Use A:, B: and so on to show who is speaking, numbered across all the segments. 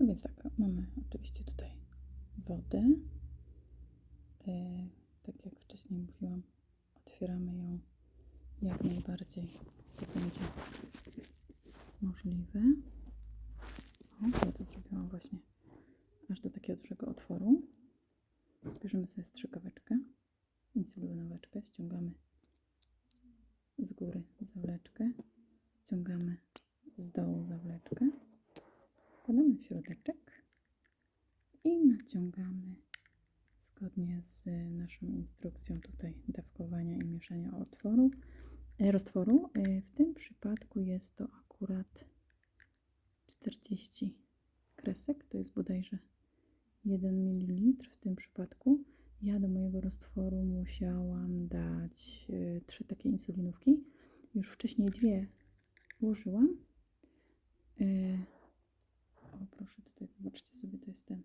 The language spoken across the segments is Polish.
A: No więc tak, mamy oczywiście tutaj wodę. E, tak jak wcześniej mówiłam, otwieramy ją jak najbardziej, to będzie możliwe. O, ja to zrobiłam właśnie aż do takiego dużego otworu. Bierzemy sobie strzykaweczkę, insulinoweczkę, ściągamy z góry zawleczkę, ściągamy z dołu zawleczkę, wkładamy środeczek i naciągamy zgodnie z naszą instrukcją tutaj dawkowania i mieszania otworu, e, roztworu. E, W tym przypadku jest to akurat 40 kresek, to jest bodajże 1 ml w tym przypadku. Ja do mojego roztworu musiałam dać e, trzy takie insulinówki. Już wcześniej dwie ułożyłam. Proszę, tutaj zobaczcie sobie, to jest ten,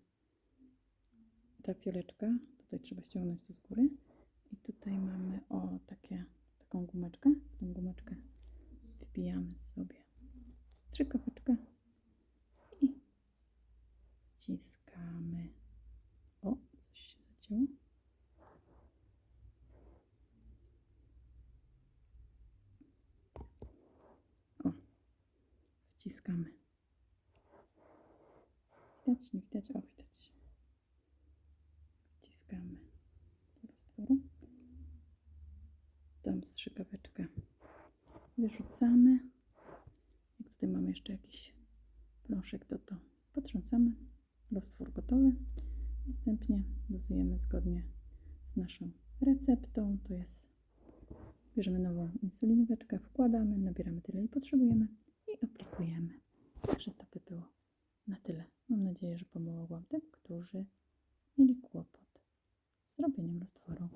A: ta fioleczka. Tutaj trzeba ściągnąć to z góry. I tutaj mamy, o, takie, taką gumeczkę. Tą gumeczkę wbijamy sobie strzykaweczkę i wciskamy. O, coś się zacięło. O, wciskamy. Widać, nie widać? O, widać. Wciskamy do roztworu. Tą strzykaweczkę wyrzucamy. Jak tutaj mamy jeszcze jakiś proszek, to to potrząsamy. Roztwór gotowy. Następnie dozujemy zgodnie z naszą receptą. To jest, bierzemy nową insulinóweczkę, wkładamy, nabieramy tyle, ile potrzebujemy i aplikujemy. Także to by było nadzieję, że pomogłam tym, którzy mieli kłopot z robieniem roztworu.